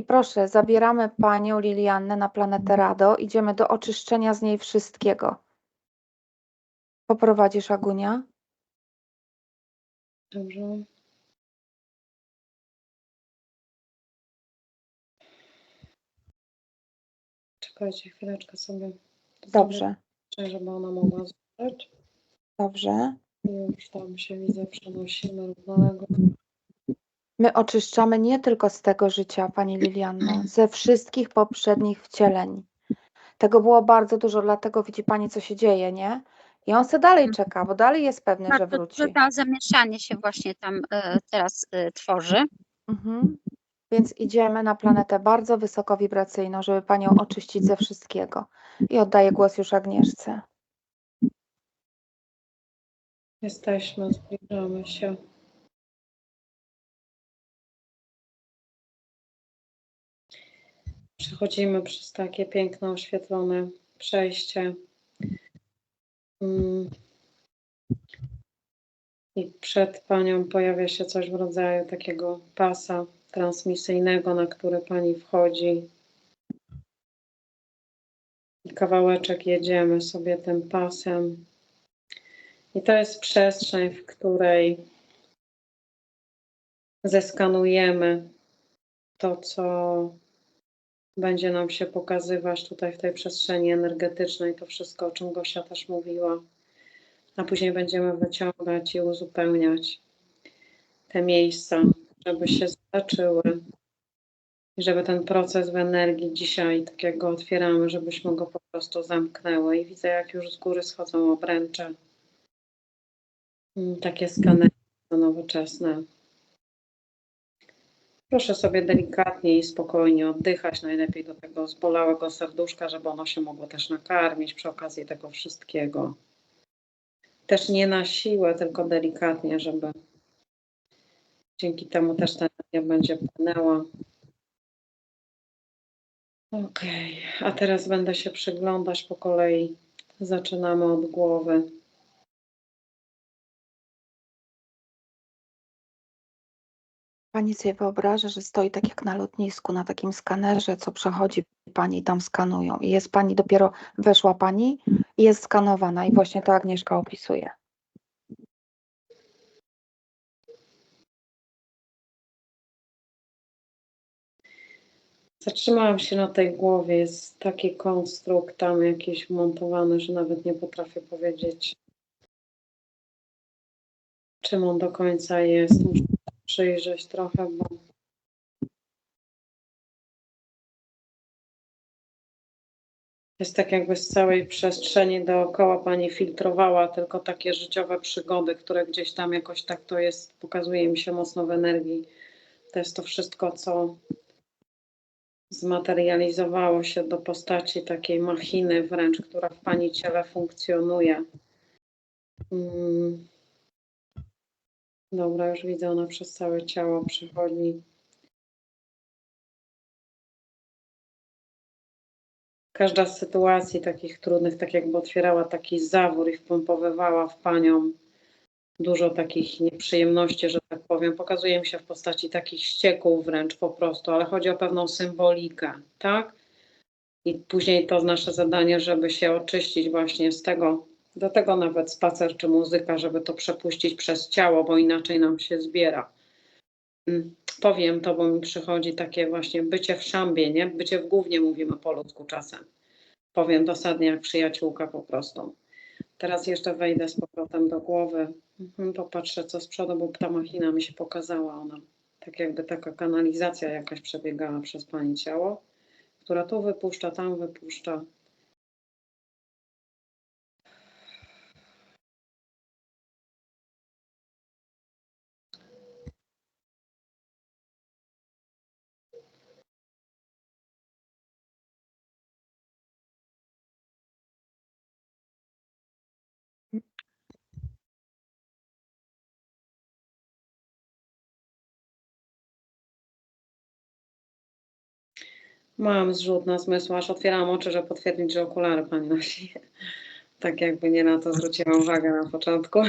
I proszę, zabieramy panią Liliannę na planetę Rado. Idziemy do oczyszczenia z niej wszystkiego. Poprowadzisz Agunia? Dobrze. Czekajcie chwileczkę sobie. Dobrze, Zobaczę, żeby ona mogła zostać. dobrze. Już tam się widzę, przenosimy równolegle. My oczyszczamy nie tylko z tego życia, pani Lilianno, ze wszystkich poprzednich wcieleń. Tego było bardzo dużo, dlatego widzi pani, co się dzieje, nie? I on se dalej czeka, bo dalej jest pewny, że Bardzo wróci. duże ta zamieszanie się właśnie tam e, teraz e, tworzy. Mhm. Więc idziemy na planetę bardzo wysokowibracyjną, żeby panią oczyścić ze wszystkiego. I oddaję głos już Agnieszce. Jesteśmy, zbliżamy się. Przechodzimy przez takie piękne, oświetlone przejście. Mm. I przed panią pojawia się coś w rodzaju takiego pasa transmisyjnego, na który pani wchodzi. I kawałeczek jedziemy sobie tym pasem. I to jest przestrzeń, w której zeskanujemy to, co będzie nam się pokazywać tutaj w tej przestrzeni energetycznej, to wszystko, o czym Gosia też mówiła. A później będziemy wyciągać i uzupełniać te miejsca, żeby się zaczęły. I żeby ten proces w energii dzisiaj, tak jak go otwieramy, żebyśmy go po prostu zamknęły. I widzę, jak już z góry schodzą obręcze. Mm, Takie skanery nowoczesne. Proszę sobie delikatnie i spokojnie oddychać, najlepiej do tego zbolałego serduszka, żeby ono się mogło też nakarmić przy okazji tego wszystkiego. Też nie na siłę, tylko delikatnie, żeby dzięki temu też ta energia będzie płynęła. Okej, a teraz będę się przyglądać po kolei. Zaczynamy od głowy. Pani sobie wyobraża, że stoi tak jak na lotnisku, na takim skanerze, co przechodzi pani tam skanują. I jest pani, dopiero weszła pani i jest skanowana. I właśnie to Agnieszka opisuje. Zatrzymałam się na tej głowie. Jest taki konstrukt tam jakiś wmontowany, że nawet nie potrafię powiedzieć, czym on do końca jest. Muszę przyjrzeć trochę, bo jest tak jakby z całej przestrzeni dookoła pani filtrowała tylko takie życiowe przygody, które gdzieś tam jakoś tak to jest, pokazuje mi się mocno w energii. To jest to wszystko, co zmaterializowało się do postaci takiej machiny wręcz, która w pani ciele funkcjonuje. Mm. Dobra, już widzę, ona przez całe ciało przechodzi. Każda z sytuacji takich trudnych, tak jakby otwierała taki zawór i wpompowywała w panią dużo takich nieprzyjemności, że tak powiem. Pokazuje mi się w postaci takich ścieków wręcz po prostu, ale chodzi o pewną symbolikę, tak? I później to nasze zadanie, żeby się oczyścić właśnie z tego, do tego nawet spacer czy muzyka, żeby to przepuścić przez ciało, bo inaczej nam się zbiera. Mm, Powiem to, bo mi przychodzi takie właśnie bycie w szambie, nie? Bycie w głównie mówimy po ludzku czasem. Powiem dosadnie jak przyjaciółka po prostu. Teraz jeszcze wejdę z powrotem do głowy. Mhm, Popatrzę co z przodu, bo ta machina mi się pokazała. Ona tak jakby taka kanalizacja jakaś przebiegała przez pani ciało, która tu wypuszcza, tam wypuszcza. Mam zrzut na zmysł, aż otwierałam oczy, żeby potwierdzić, że okulary pani nosi. Tak jakby nie na to zwróciłam uwagę na początku.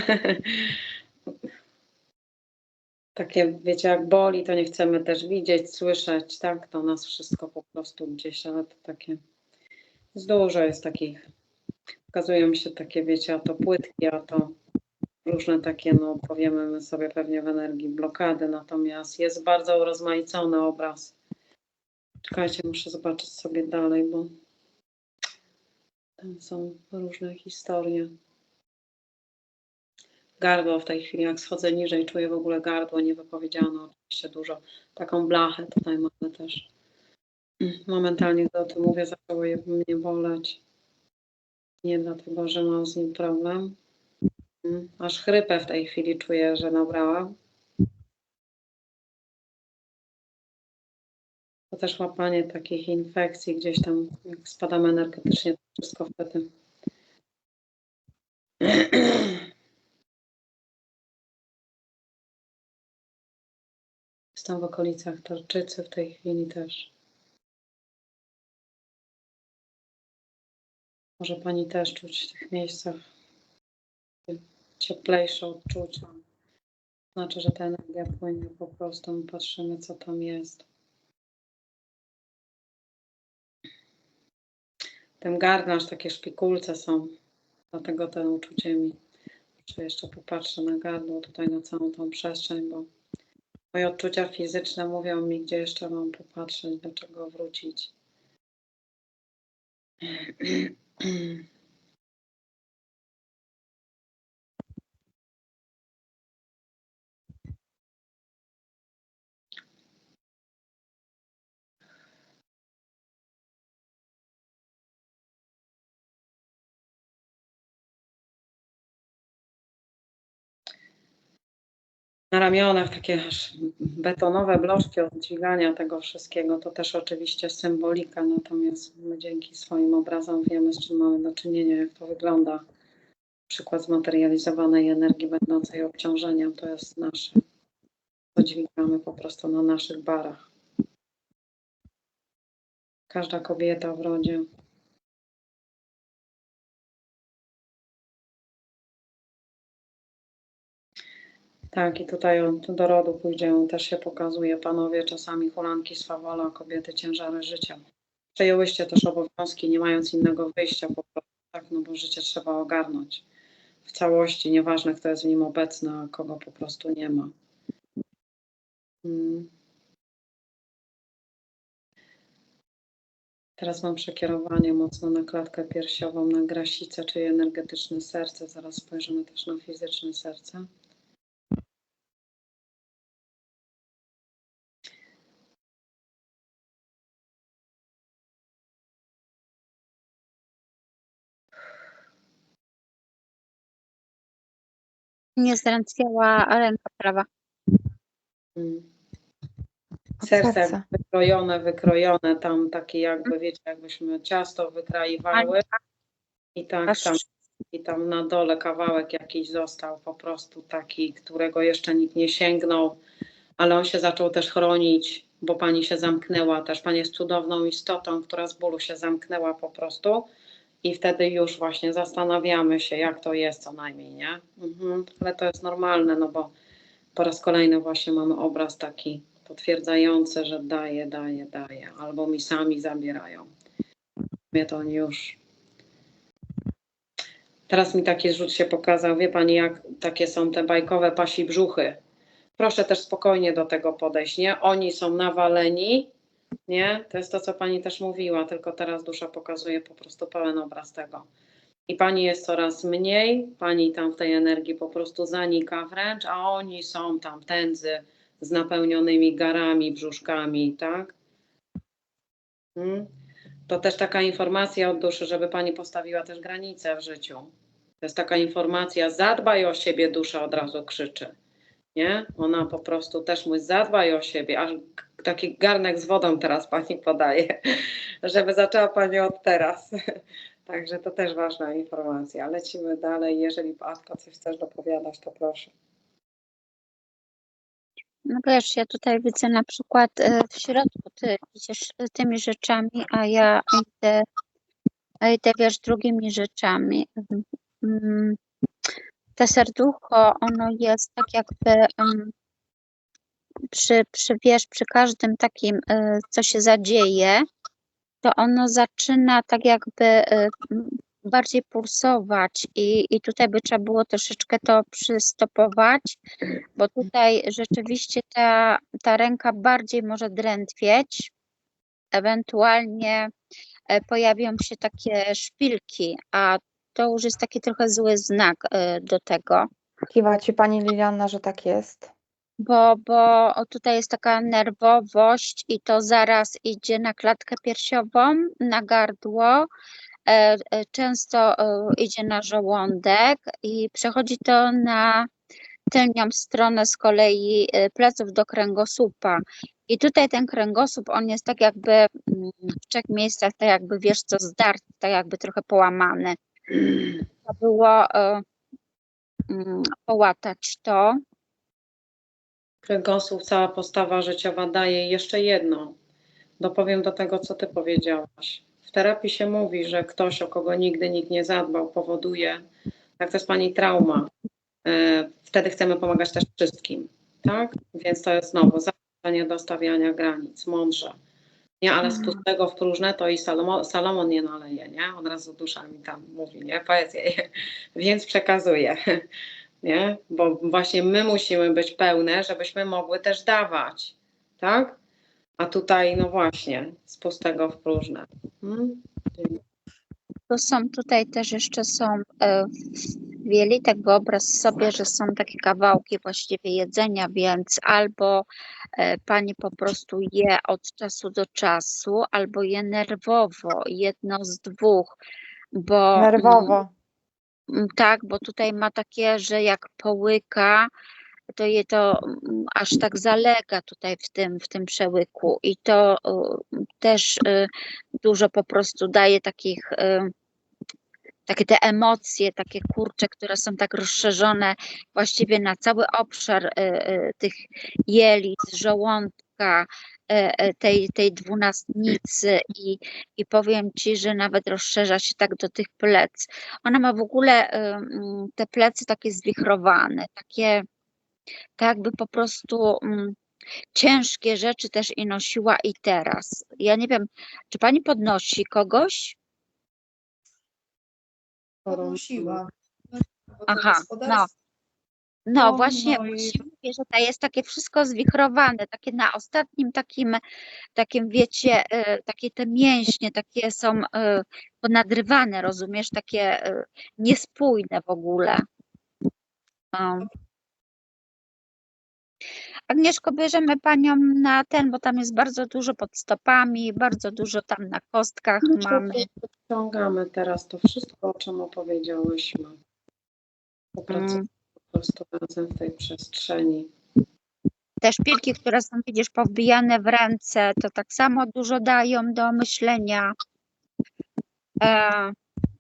takie, wiecie, jak boli, to nie chcemy też widzieć, słyszeć, tak? To nas wszystko po prostu gdzieś, ale to takie, jest dużo jest takich, okazują się takie, wiecie, a to płytki, a to różne takie, no powiemy my sobie pewnie w energii blokady, natomiast jest bardzo urozmaicony obraz. Czekajcie, muszę zobaczyć sobie dalej, bo tam są różne historie. Gardło w tej chwili, jak schodzę niżej, czuję w ogóle gardło niewypowiedziane, oczywiście dużo. Taką blachę tutaj mamy też. Momentalnie, gdy o tym mówię, zaczęło je mnie boleć. Nie dlatego, że mam z nim problem. Aż chrypę w tej chwili czuję, że nabrałam. To też łapanie takich infekcji gdzieś tam, jak spadamy energetycznie, to wszystko wtedy. Jestem w okolicach tarczycy w tej chwili też. Może Pani też czuć w tych miejscach cieplejsze odczucia. Znaczy, że ta energia płynie po prostu. My patrzymy, co tam jest. Ten garnaż, takie szpikulce są. Dlatego to uczucie mi. Czy jeszcze popatrzę na gardło, tutaj na całą tą przestrzeń, bo moje odczucia fizyczne mówią mi, gdzie jeszcze mam popatrzeć, do czego wrócić. na ramionach takie aż betonowe bloczki od dźwigania tego wszystkiego, to też oczywiście symbolika, natomiast my dzięki swoim obrazom wiemy, z czym mamy do czynienia, jak to wygląda. Przykład zmaterializowanej energii będącej obciążeniem to jest nasze, to dźwigamy po prostu na naszych barach. Każda kobieta w rodzie Tak, i tutaj do rodu pójdzie, też się pokazuje. Panowie czasami hulanki z fawola, kobiety ciężary życia. Przejęłyście też obowiązki, nie mając innego wyjścia po prostu, tak, no bo życie trzeba ogarnąć w całości, nieważne kto jest w nim obecny, a kogo po prostu nie ma. Mm. Teraz mam przekierowanie mocno na klatkę piersiową, na grasicę, czyli energetyczne serce. Zaraz spojrzymy też na fizyczne serce. Nie zdrętwiała ręka prawa. Mm. Serce wykrojone, wykrojone, tam takie jakby, wiecie, jakbyśmy ciasto wykraiwały i tak Aż tam, i tam na dole kawałek jakiś został po prostu taki, którego jeszcze nikt nie sięgnął, ale on się zaczął też chronić, bo pani się zamknęła też. Pani jest cudowną istotą, która z bólu się zamknęła po prostu i wtedy już właśnie zastanawiamy się, jak to jest co najmniej, nie? Mhm. Ale to jest normalne, no bo po raz kolejny właśnie mamy obraz taki potwierdzający, że daje, daje, daje, albo mi sami zabierają. Mnie to już. Teraz mi taki zrzut się pokazał, wie pani, jak takie są te bajkowe pasi brzuchy. Proszę też spokojnie do tego podejść, nie? Oni są nawaleni, nie? To jest to, co pani też mówiła, tylko teraz dusza pokazuje po prostu pełen obraz tego. I pani jest coraz mniej, pani tam w tej energii po prostu zanika wręcz, a oni są tam tędzy z napełnionymi garami, brzuszkami, tak? Hmm? To też taka informacja od duszy, żeby pani postawiła też granice w życiu. To jest taka informacja, zadbaj o siebie, dusza od razu krzyczy. Nie? Ona po prostu też mówi, zadbaj o siebie, aż taki garnek z wodą teraz pani podaje, żeby zaczęła pani od teraz. Także to też ważna informacja. Lecimy dalej. Jeżeli Atka coś chcesz dopowiadać, to proszę. No wiesz, ja tutaj widzę na przykład e, w środku ty idziesz tymi rzeczami, a ja idę, a idę wiesz, drugimi rzeczami. Te serducho, ono jest tak jakby, em, przy, przy, wiesz, przy każdym takim, y, co się zadzieje, to ono zaczyna tak jakby y, bardziej pulsować i, i tutaj by trzeba było troszeczkę to przystopować, bo tutaj rzeczywiście ta, ta ręka bardziej może drętwieć, ewentualnie e, pojawią się takie szpilki, a to już jest taki trochę zły znak y, do tego. Kiwa ci pani Lilianna, że tak jest. bo, bo tutaj jest taka nerwowość i to zaraz idzie na klatkę piersiową, na gardło, e, e, często e, idzie na żołądek i przechodzi to na tylnią stronę z kolei pleców do kręgosłupa. I tutaj ten kręgosłup, on jest tak jakby mm, w trzech miejscach, tak jakby wiesz co, zdarty, tak jakby trochę połamany. Było e, mm, połatać to. Kręgosłup, cała postawa życiowa daje jeszcze jedno. Dopowiem do tego, co ty powiedziałaś. W terapii się mówi, że ktoś, o kogo nigdy nikt nie zadbał, powoduje, tak to jest pani trauma. E, Wtedy chcemy pomagać też wszystkim, tak? Więc to jest znowu zachowanie do stawiania granic, mądrze. Nie, ale z Mhm. pustego w próżne to i Salomon, Salomon nie naleje, nie? Od razu dusza mi tam mówi, nie? Poezję, więc przekazuje, nie? Bo właśnie my musimy być pełne, żebyśmy mogły też dawać, tak? A tutaj, no właśnie, z pustego w próżne. Hmm? To są tutaj też jeszcze są e, w wielitek, wyobraź sobie, że są takie kawałki właściwie jedzenia, więc albo e, pani po prostu je od czasu do czasu, albo je nerwowo, jedno z dwóch, bo mm, Nerwowo. Mm, Tak, bo tutaj ma takie, że jak połyka, to je to mm, aż tak zalega tutaj w tym, w tym przełyku i to y, też y, dużo po prostu daje takich, y, takie te emocje, takie kurcze, które są tak rozszerzone właściwie na cały obszar y, y, tych jelit, żołądka, y, tej, tej dwunastnicy i, i powiem Ci, że nawet rozszerza się tak do tych plec. Ona ma w ogóle te plecy takie zwichrowane, takie tak jakby po prostu ciężkie rzeczy też i nosiła i teraz. Ja nie wiem, czy pani podnosi kogoś? Podnosiła. Bo to Aha. No No, właśnie, no i- właśnie mówię, że to jest takie wszystko zwichrowane, takie na ostatnim takim, takim wiecie, y, takie te mięśnie, takie są y, ponadrywane, rozumiesz, takie y, niespójne w ogóle. Um. Agnieszko, bierzemy panią na ten, bo tam jest bardzo dużo pod stopami, bardzo dużo tam na kostkach mamy. Podciągamy teraz to wszystko, o czym opowiedziałyśmy. Popracujemy Mm. po prostu razem w tej przestrzeni. Te szpilki, które są, widzisz, powbijane w ręce, to tak samo dużo dają do myślenia. E,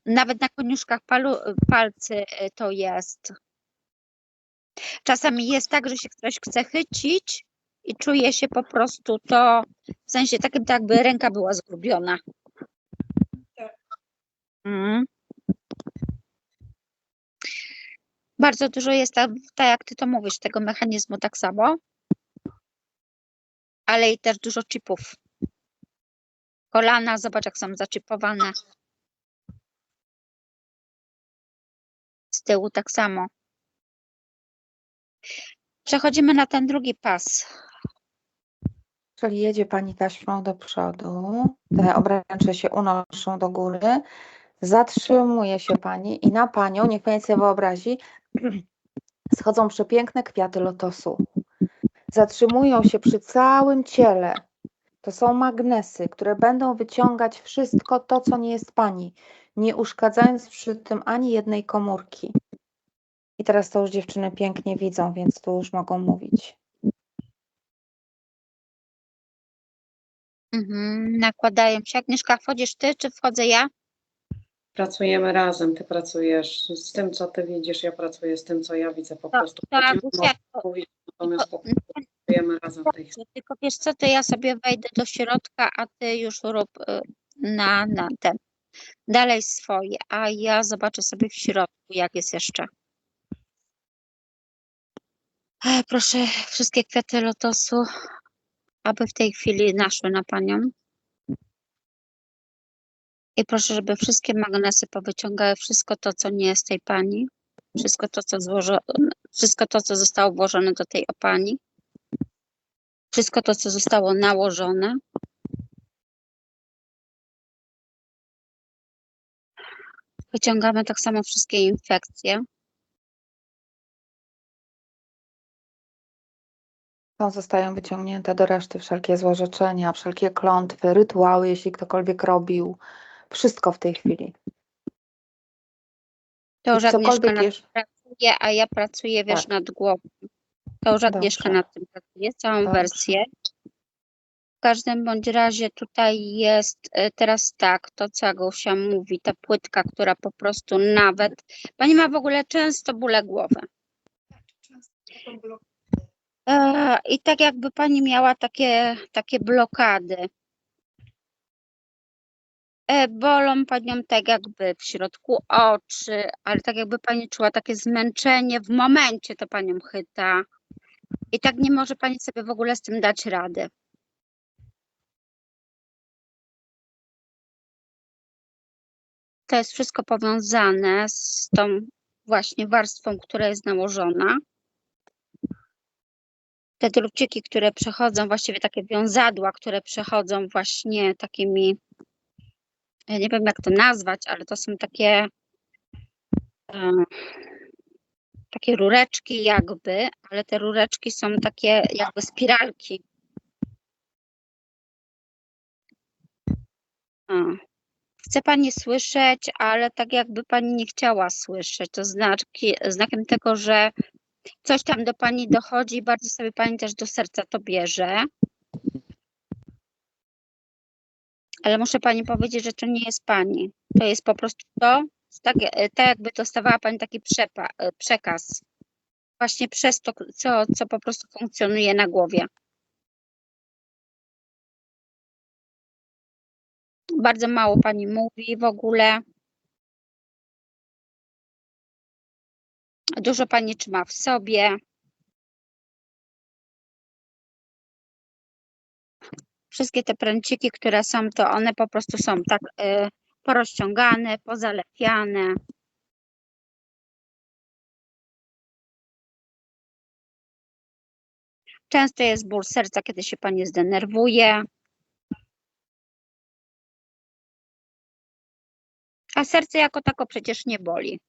nawet na koniuszkach palu, palcy e, to jest. Czasami jest tak, że się ktoś chce chycić i czuje się po prostu to, w sensie takim, tak jakby ręka była zgubiona. Tak. Mm. Bardzo dużo jest, tak, tak jak ty to mówisz, tego mechanizmu tak samo, ale i też dużo chipów. Kolana, zobacz jak są zaczipowane. Z tyłu tak samo. Przechodzimy na ten drugi pas. Czyli jedzie pani taśmą do przodu, te obręcze się unoszą do góry, zatrzymuje się pani i na panią, niech pani sobie wyobrazi, schodzą przepiękne kwiaty lotosu. Zatrzymują się przy całym ciele. To są magnesy, które będą wyciągać wszystko to, co nie jest pani, nie uszkadzając przy tym ani jednej komórki. I teraz to już dziewczyny pięknie widzą, więc tu już mogą mówić. Mhm, nakładają się. Agnieszka, wchodzisz ty, czy wchodzę ja? Pracujemy razem, ty pracujesz z tym, co ty widzisz, ja pracuję z tym, co ja widzę. Po Tak, prostu tak, o mówić, natomiast po prostu pracujemy razem w tej chwili. Tylko wiesz co, to ja sobie wejdę do środka, a ty już rób y, na, na ten. Dalej swoje, a ja zobaczę sobie w środku, jak jest jeszcze. Proszę wszystkie kwiaty lotosu, aby w tej chwili naszły na Panią. I proszę, żeby wszystkie magnesy powyciągały wszystko to, co nie jest tej Pani. Wszystko to, co złożo, wszystko to, co zostało włożone do tej opani. Wszystko to, co zostało nałożone. Wyciągamy tak samo wszystkie infekcje. Zostają wyciągnięte do reszty wszelkie złorzeczenia, wszelkie klątwy, rytuały, jeśli ktokolwiek robił. Wszystko w tej chwili. To już Agnieszka pracuje, a ja pracuję, wiesz, Tak. nad głową. To już Agnieszka Dobrze. nad tym pracuje, całą Dobrze. wersję. W każdym bądź razie tutaj jest e, teraz tak, to co Agusia mówi, ta płytka, która po prostu nawet, Pani ma w ogóle często bóle głowy. Często to blok- E, I tak jakby Pani miała takie, takie blokady. E, Bolą Panią tak jakby w środku oczy, ale tak jakby Pani czuła takie zmęczenie, w momencie to Panią chyta. I tak nie może Pani sobie w ogóle z tym dać rady. To jest wszystko powiązane z tą właśnie warstwą, która jest nałożona. Te druciki, które przechodzą, właściwie takie wiązadła, które przechodzą właśnie takimi, nie wiem jak to nazwać, ale to są takie e, takie rureczki jakby, ale te rureczki są takie jakby spiralki. Chce Pani słyszeć, ale tak jakby Pani nie chciała słyszeć. To znaki, znakiem tego, że coś tam do Pani dochodzi bardzo sobie Pani też do serca to bierze. Ale muszę Pani powiedzieć, że to nie jest Pani. To jest po prostu to, tak, e, tak jakby dostawała Pani taki przepa, e, przekaz. Właśnie przez to, co, co po prostu funkcjonuje na głowie. Bardzo mało Pani mówi w ogóle. Dużo Pani trzyma w sobie. Wszystkie te pręciki, które są, to one po prostu są tak y, porozciągane, pozalepiane. Często jest ból serca, kiedy się Pani zdenerwuje. A serce jako tako przecież nie boli.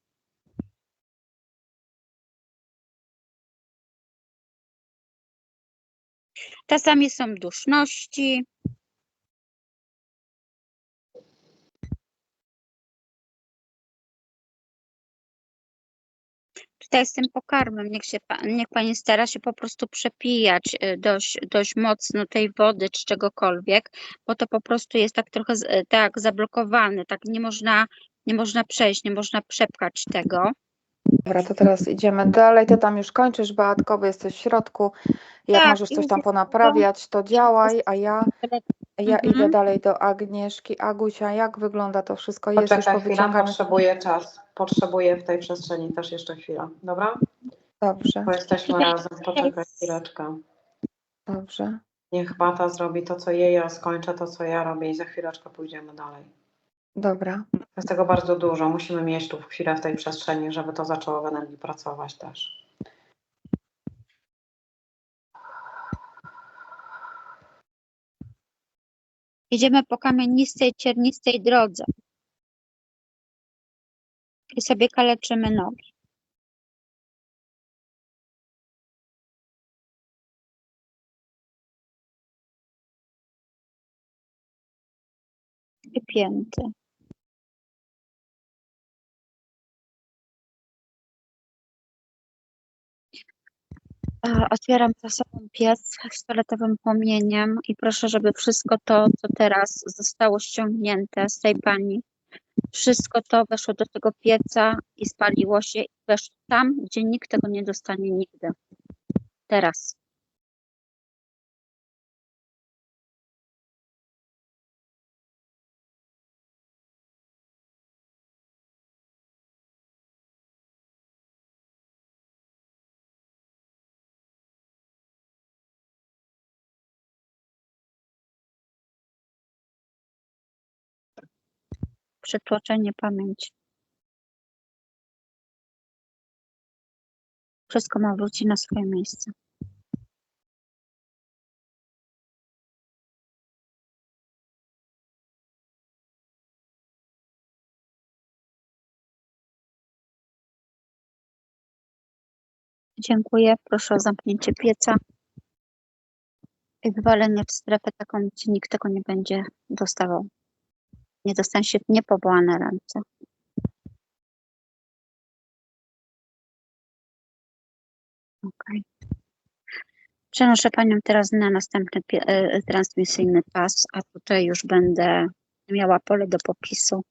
Czasami są duszności. Tutaj z tym pokarmem, niech, się, niech Pani stara się po prostu przepijać y, dość, dość mocno tej wody czy czegokolwiek, bo to po prostu jest tak trochę tak zablokowane, tak nie można, nie można przejść, nie można przepchać tego. Dobra, to teraz idziemy dalej. Ty tam już kończysz, Beatko, bo jesteś w środku. Jak Tak, możesz coś już tam ponaprawiać, to działaj, a ja, ja Mhm. idę dalej do Agnieszki. Agusia, jak wygląda to wszystko? Jest już Poczekaj chwilę, powyciągane? potrzebuję czas. Potrzebuję w tej przestrzeni też jeszcze chwilę, dobra? Dobrze, Bo jesteśmy razem, poczekaj chwileczkę. dobrze. Niech Bata zrobi to, co jej, ja skończę to, co ja robię i za chwileczkę pójdziemy dalej. Dobra, Jest tego bardzo dużo. Musimy mieć tu chwilę w tej przestrzeni, żeby to zaczęło w energii pracować też. Idziemy po kamienistej, ciernistej drodze. I sobie kaleczymy nogi. I pięty. Otwieram za sobą piec z fioletowym płomieniem i proszę, żeby wszystko to, co teraz zostało ściągnięte z tej pani, wszystko to weszło do tego pieca i spaliło się i weszło tam, gdzie nikt tego nie dostanie nigdy. Teraz. Przytłoczenie pamięci. Wszystko ma wrócić na swoje miejsce. Dziękuję. Proszę o zamknięcie pieca i wywalenie w strefę taką, gdzie nikt tego nie będzie dostawał. Nie dostanie się w niepowołane ręce. Okej. Przenoszę Panią teraz na następny pie- e, transmisyjny pas, a tutaj już będę miała pole do popisu.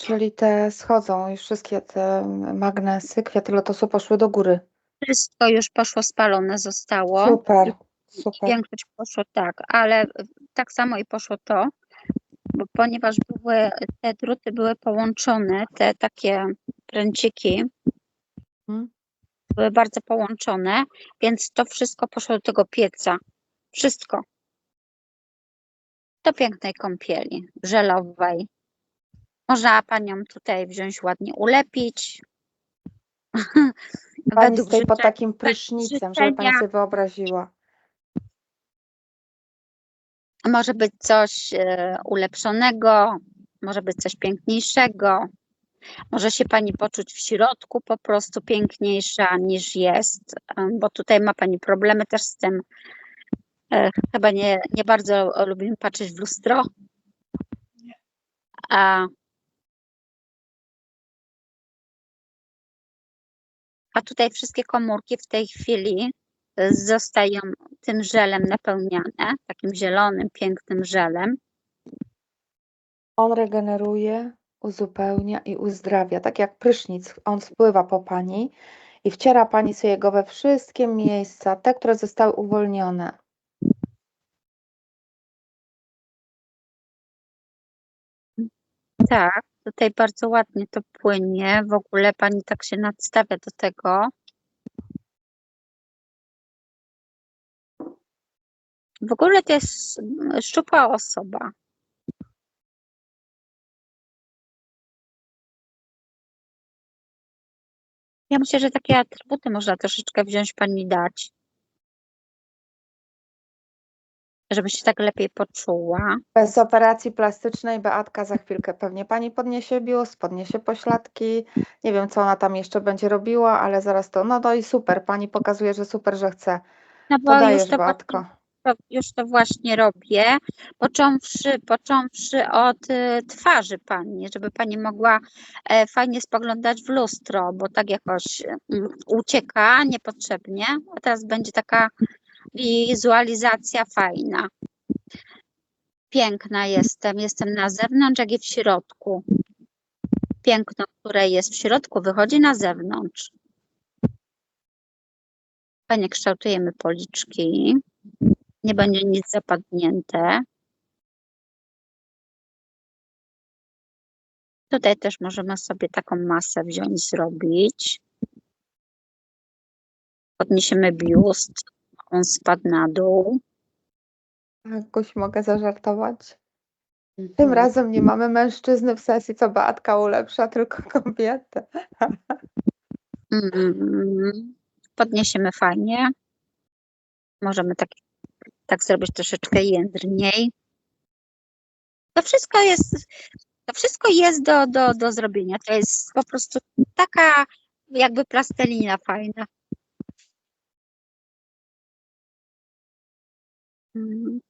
Czyli te schodzą już wszystkie te magnesy, kwiaty lotosu poszły do góry. Wszystko już poszło spalone, zostało. Super, super. Większość poszło tak, ale tak samo i poszło to, bo ponieważ były, te druty były połączone, te takie pręciki Mhm. były bardzo połączone, więc to wszystko poszło do tego pieca. Wszystko. Do pięknej kąpieli żelowej. Można panią tutaj wziąć ładnie ulepić. Pani stoi pod takim prysznicem, żeby pani sobie wyobraziła. Może być coś e, ulepszonego, może być coś piękniejszego. Może się Pani poczuć w środku po prostu piękniejsza niż jest, bo tutaj ma Pani problemy też z tym. E, Chyba nie, nie bardzo lubimy patrzeć w lustro. A, a tutaj wszystkie komórki w tej chwili zostają tym żelem napełniane, takim zielonym, pięknym żelem. On regeneruje, uzupełnia i uzdrawia. Tak jak prysznic, on spływa po pani i wciera pani sobie go we wszystkie miejsca, te, które zostały uwolnione. Tak, tutaj bardzo ładnie to płynie. W ogóle pani tak się nadstawia do tego. W ogóle to jest szczupła osoba. Ja myślę, że takie atrybuty można troszeczkę wziąć pani dać. Żeby się tak lepiej poczuła. Bez operacji plastycznej Beatka za chwilkę pewnie pani podniesie biust, podniesie pośladki. Nie wiem, co ona tam jeszcze będzie robiła, ale zaraz to. No to i super. Pani pokazuje, że super, że chce. No bo To już to Beatko. To, już to właśnie robię, począwszy, począwszy od y, twarzy pani, żeby pani mogła e, fajnie spoglądać w lustro, bo tak jakoś mm, ucieka niepotrzebnie, a teraz będzie taka wizualizacja fajna. Piękna jestem, jestem na zewnątrz, jak i w środku. Piękno, które jest w środku, wychodzi na zewnątrz. Fajnie kształtujemy policzki nie będzie nic zapadnięte. Tutaj też możemy sobie taką masę wziąć, zrobić. Podniesiemy biust, on spadł na dół. Jakoś mogę zażartować. Tym Mhm. razem nie mamy mężczyzny w sesji, co Beatka ulepsza, tylko kobietę. Mm, Podniesiemy fajnie. Możemy tak, tak zrobić troszeczkę jędrniej. To wszystko jest, to wszystko jest do, do, do zrobienia. To jest po prostu taka jakby plastelina fajna. Mhm.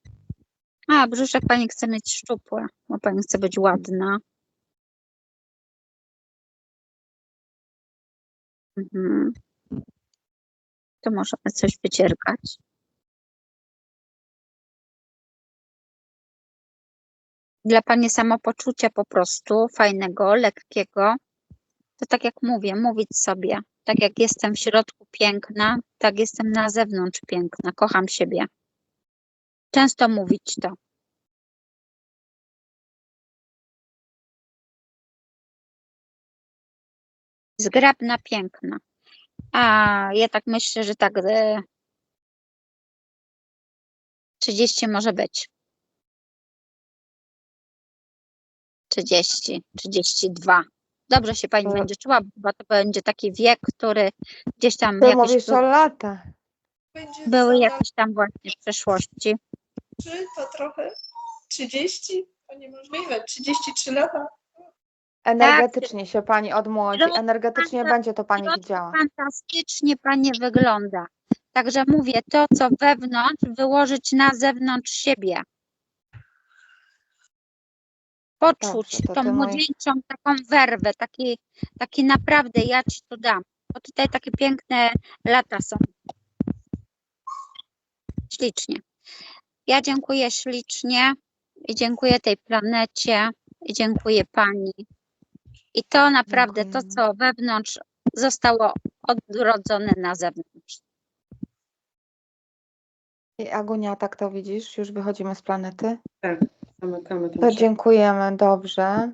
A, brzuszek pani chce mieć szczupłe, bo pani chce być ładna. Mhm. To możemy coś wycierkać. Dla pani samopoczucia po prostu fajnego, lekkiego, to tak jak mówię, mówić sobie, tak jak jestem w środku piękna, tak jestem na zewnątrz piękna, kocham siebie. Często mówić to. Zgrabna, piękna. A ja tak myślę, że tak e, 30 może być. 30, 32. Dobrze się pani To- będzie czuła, bo to będzie taki wiek, który gdzieś tam Ty jakieś mówisz o. Będzie były jakieś tam właśnie w przeszłości. trzy, to trochę 30, to niemożliwe, 33 lata. Energetycznie się pani odmłodzi. Energetycznie tak, będzie to pani widziała. Fantastycznie pani wygląda. Także mówię, to co wewnątrz, wyłożyć na zewnątrz siebie. Poczuć Dobrze, to tą ty, mój- młodzieńczą taką werwę, taki, taki naprawdę ja ci to dam. Bo tutaj takie piękne lata są. Ślicznie. Ja dziękuję ślicznie i dziękuję tej planecie i dziękuję pani. I to naprawdę to, Dziękujemy. co wewnątrz zostało odrodzone na zewnątrz. I Agunia, tak to widzisz? Już wychodzimy z planety. Tak, zamykamy ten dziękujemy, dobrze.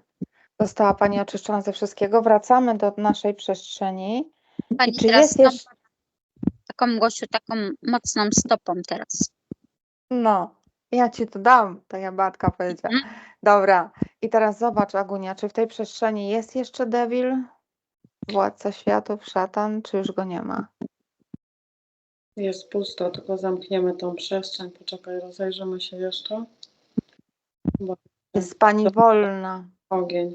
Została Pani oczyszczona ze wszystkiego. Wracamy do naszej przestrzeni. Pani czy teraz jest jeszcze- taką Gosiu, taką mocną stopą teraz. No, ja Ci to dam, tak jak Batka powiedziała. Mhm. Dobra, i teraz zobacz, Agunia, czy w tej przestrzeni jest jeszcze Devil, władca światów, szatan, czy już go nie ma? Jest pusto, tylko zamkniemy tą przestrzeń. Poczekaj, rozejrzymy się jeszcze. Jest Pani wolna. ogień.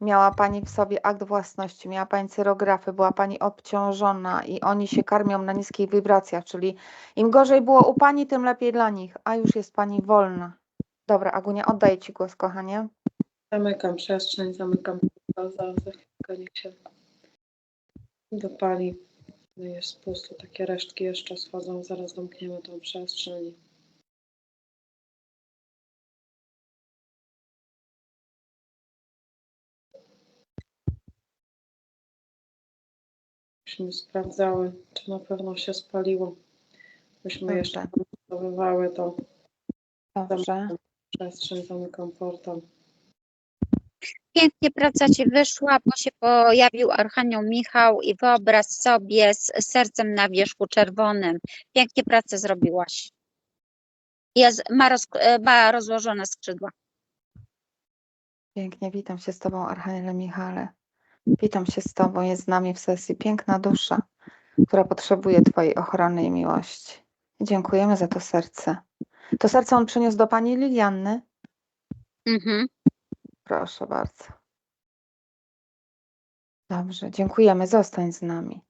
Miała Pani w sobie akt własności, miała Pani cyrografy, była Pani obciążona i oni się karmią na niskich wibracjach, czyli im gorzej było u Pani, tym lepiej dla nich, a już jest Pani wolna. Dobra, Agunia, oddaję Ci głos, kochanie. Zamykam przestrzeń, zamykam zaraz za chwilkę niech się dopali. No Jest pusto, takie resztki jeszcze schodzą, zaraz zamkniemy tą przestrzeń. Myśmy sprawdzały, czy na pewno się spaliło. Myśmy jeszcze Dobrze. zachowywały to Dobrze. przestrzeń, zamykam portal. Pięknie praca ci wyszła, bo się pojawił Archanioł Michał i wyobraź sobie z sercem na wierzchu czerwonym. Pięknie pracę zrobiłaś. Jest, ma, roz, e, ma rozłożone skrzydła. Pięknie, witam się z Tobą, Archaniele Michale. Witam się z Tobą, jest z nami w sesji piękna dusza, która potrzebuje Twojej ochrony i miłości. Dziękujemy za to serce. To serce on przyniósł do Pani Lilianny. Mhm. Proszę bardzo. Dobrze, dziękujemy. Zostań z nami.